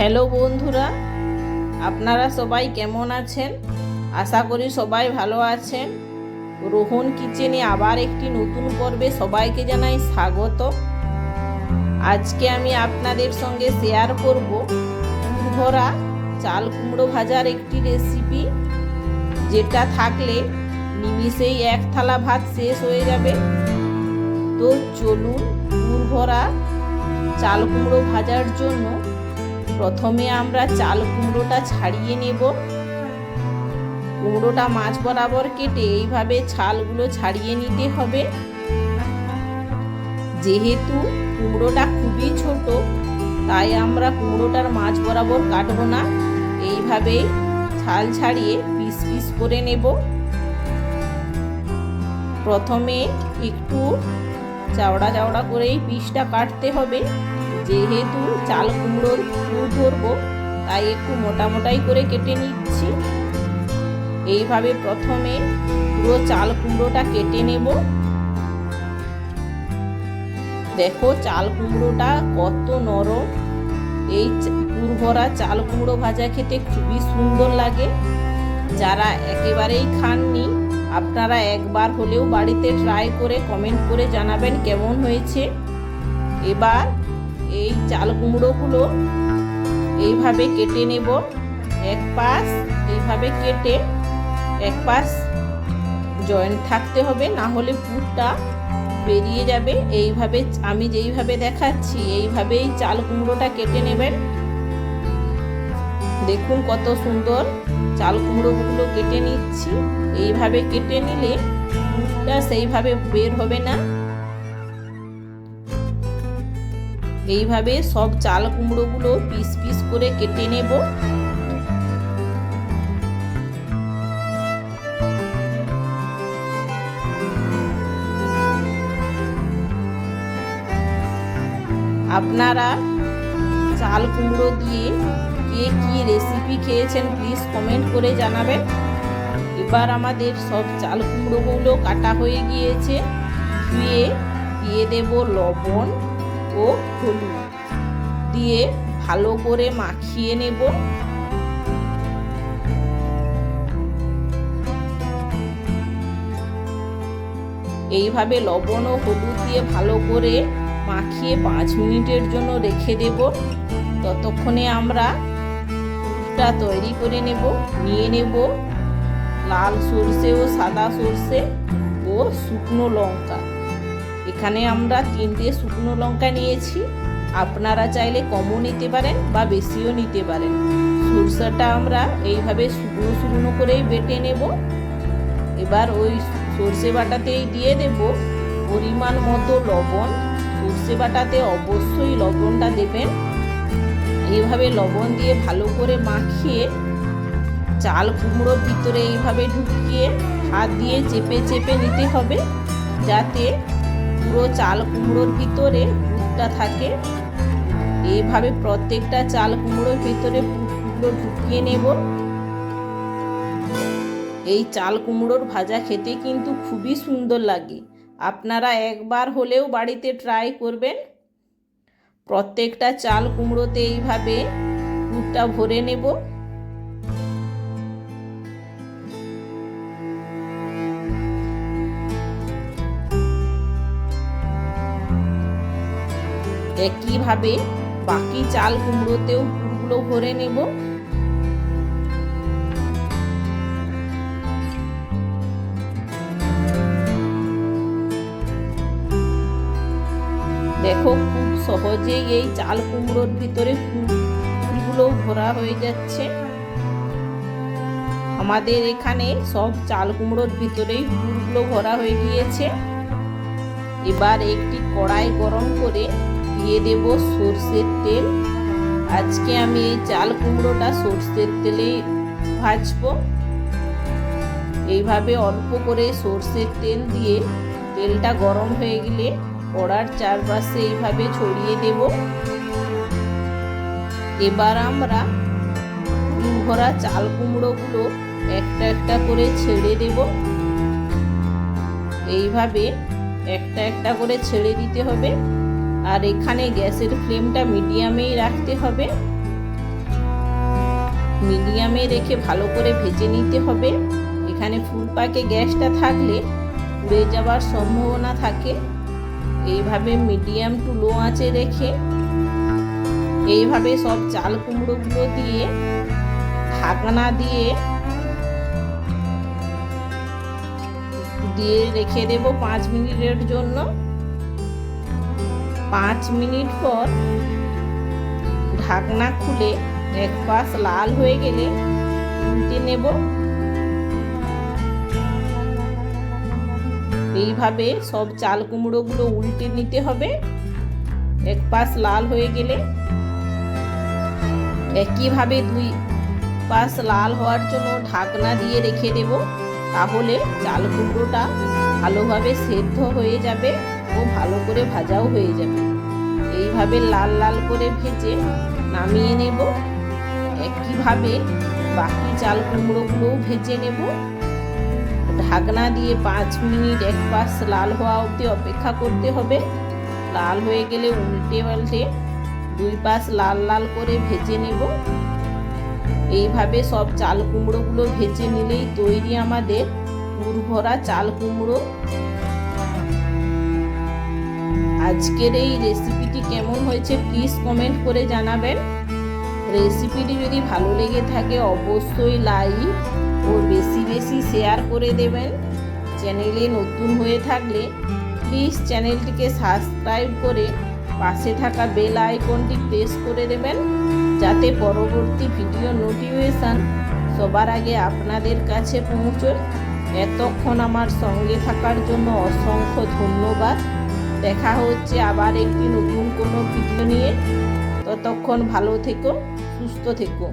Hello বন্ধুরা, আপনারা সবাই কেমন আছেন? আশা করি সবাই ভালো আছেন। রোহন কিচেনে আবার একটি নতুন পর্বে সবাইকে জানাই স্বাগত। আজকে আমি আপনাদের সঙ্গে শেয়ার করব ভরা চাল কুমড়ো ভাজার একটি রেসিপি যেটা থাকলে নিমিষেই এক থালা ভাত শেষ হয়ে যাবে। তো চলুন ভরা চাল কুমড়ো ভাজার জন্য প্রথমে আমরা চাল কুমড়োটা ছাড়িয়ে নেব। কুমড়োটা মাছ বরাবর কেটে এইভাবে ছালগুলো ছাড়িয়ে নিতে হবে। যেহেতু কুমড়োটা খুবই ছোট, তাই আমরা কুমড়োটার মাছ বরাবর কাটবো না। এইভাবে ছাল ছাড়িয়ে পিস পিস করে নেব। প্রথমে একটু চাওড়া চাওড়া করেই পিসটা কাটতে হবে। যেহেতু চাল কুমড়োর ফুল ধরবো, তাই একটু মোটা মোটাই করে কেটে নিচ্ছি। এইভাবে প্রথমে পুরো চাল কুমড়োটা কেটে নেব। দেখো চাল কুমড়োটা কত নরম। এই পুরভরা চাল কুমড়ো ভাজা খেতে খুবই সুন্দর লাগে। যারা একেবারেই খাননি, আপনারা একবার হলেও বাড়িতে ট্রাই করে কমেন্ট করে জানাবেন কেমন হয়েছে। এবার এই চাল কুমড়োগুলো এইভাবে কেটে নেব। এক পাশ এইভাবে কেটে এক পাশ জয়েন্ট থাকতে হবে, না হলে পুরটা বেরিয়ে যাবে। এইভাবে আমি যেইভাবে দেখাচ্ছি, এইভাবেই চাল কুমড়োটা কেটে নেবেন। দেখুন কত সুন্দর চাল কুমড়োগুলো কেটে নিচ্ছি। এইভাবে কেটে নিলে পুরটা সেইভাবে বের হবে না। এইভাবে সব চাল কুমড়োগুলো পিস পিস করে কেটে নেব। আপনারা চাল কুমড়ো দিয়ে কে কি রেসিপি খেয়েছেন প্লিজ কমেন্ট করে জানাবেন। এবার আমাদের সব চাল কুমড়োগুলো কাটা হয়ে গিয়েছে। ধুয়ে দিয়ে দেব লবণ। ও হলুদ। দিয়ে ভালো করে মাখিয়ে নেব। এইভাবে লবণ ও হলুদ দিয়ে ভালো করে মাখিয়ে পাঁচ মিনিটের জন্য রেখে দেব। ততক্ষণে আমরা পুরটা তৈরি করে নেব, নিয়ে নেব লাল সর্ষে ও সাদা সর্ষে ও শুকনো লঙ্কা। এখানে আমরা তিনটে শুকনো লঙ্কা নিয়েছি। আপনারা চাইলে কমও নিতে পারেন বা বেশিও নিতে পারেন। সরষাটা আমরা এইভাবে শুকনো শুকনো করেই বেটে নেব। এবার ওই সর্ষে বাটাতেই দিয়ে দেব পরিমাণ মতো লবণ। সর্ষে বাটাতে অবশ্যই লবণটা দেবেন। এইভাবে লবণ দিয়ে ভালো করে মাখিয়ে চাল কুমড়োর ভিতরে এইভাবে ঢুকিয়ে হাত দিয়ে চেপে চেপে নিতে হবে। যাতে পুরো চাল কুমড়োর ভিতরে পুরটা থাকে। এইভাবে প্রত্যেকটা চাল কুমড়োর ভিতরে পুরগুলো ঢুকিয়ে নেব। এই চাল কুমড়োর ভাজা খেতে কিন্তু খুবই সুন্দর লাগে। আপনারা একবার হলেও বাড়িতে ট্রাই করবেন। প্রত্যেকটা চাল কুমড়োতে এইভাবে পুরটা ভরে নেব। একইভাবে বাকি চাল কুমড়োতেও পুরগুলো ভরে নেব। দেখো খুব সহজেই এই চাল কুমড়োর ভিতরে ফুলগুলো ভরা হয়ে যাচ্ছে। আমাদের এখানে সব চাল কুমড়োর ভিতরেই ফুলগুলো ভরা হয়ে গিয়েছে। এবার একটি কড়াই গরম করে দিয়ে দেব সর্ষের তেল। আজকে আমি এই চাল কুমড়োটা সর্ষের তেলে ভাজবো। এইভাবে অল্প করে সর্ষের তেল দিয়ে তেলটা গরম হয়ে গেলে কড়ার চারপাশে এইভাবে ছড়িয়ে দেব। এবার আমরা ভরা চাল কুমড়োগুলো একটা একটা করে ছেড়ে দেব। এইভাবে একটা একটা করে ছেড়ে দিতে হবে। আর এখানে গ্যাসের ফ্লেমটা মিডিয়ামেই রাখতে হবে। মিডিয়ামে রেখে ভালো করে ভেজে নিতে হবে। এখানে ফুল পাকে গ্যাসটা থাকলে পুড়ে যাওয়ার সম্ভাবনা থাকে। এইভাবে মিডিয়াম টু লো আঁচে রেখে এইভাবে সব চাল কুমড়োগুলো দিয়ে ঢাকনা দিয়ে দিয়ে রেখে দেব পাঁচ মিনিটের জন্য। পাঁচ মিনিট পর ঢাকনা খুলে এক পাশ লাল হয়ে গেলে উল্টে নেব। এইভাবে সব চাল কুমড়োগুলো উল্টে নিতে হবে। এক পাশ লাল হয়ে গেলে একইভাবে দুই পাশ লাল হওয়ার জন্য ঢাকনা দিয়ে রেখে দেব। তাহলে চাল কুমড়োটা ভালোভাবে সেদ্ধ হয়ে যাবে। ও ভালো করে ভাজাও হয়ে যাবে। এইভাবে লাল লাল করে ভেজে নামিয়ে নেব। একইভাবে বাকি চাল কুমড়োগুলোও ভেজে নেব। ঢাকনা দিয়ে পাঁচ মিনিট এক পাশ লাল হওয়া অবধি অপেক্ষা করতে হবে। লাল হয়ে গেলে উল্টে পাল্টে দুই পাশ লাল লাল করে ভেজে নেব। এইভাবে সব চাল কুমড়োগুলো ভেজে নিলেই তৈরি আমাদের পুরভরা চাল কুমড়ো। আজকের এই রেসিপিটি কেমন হয়েছে প্লিজ কমেন্ট করে জানাবেন। রেসিপিটি যদি ভালো লেগে থাকে অবশ্যই লাইক ও বেশি বেশি শেয়ার করে দেবেন। চ্যানেলে নতুন হয়ে থাকলে প্লিজ চ্যানেলটিকে সাবস্ক্রাইব করে পাশে থাকা বেল আইকনটি প্রেস করে দেবেন, যাতে পরবর্তী ভিডিও নোটিফিকেশান সবার আগে আপনাদের কাছে পৌঁছয়। এতক্ষণ আমার সঙ্গে থাকার জন্য অসংখ্য ধন্যবাদ। দেখা হচ্ছে আবার একটি নতুন কোনো ভিডিও নিয়ে। ততক্ষণ ভালো থেকো সুস্থ থেকো।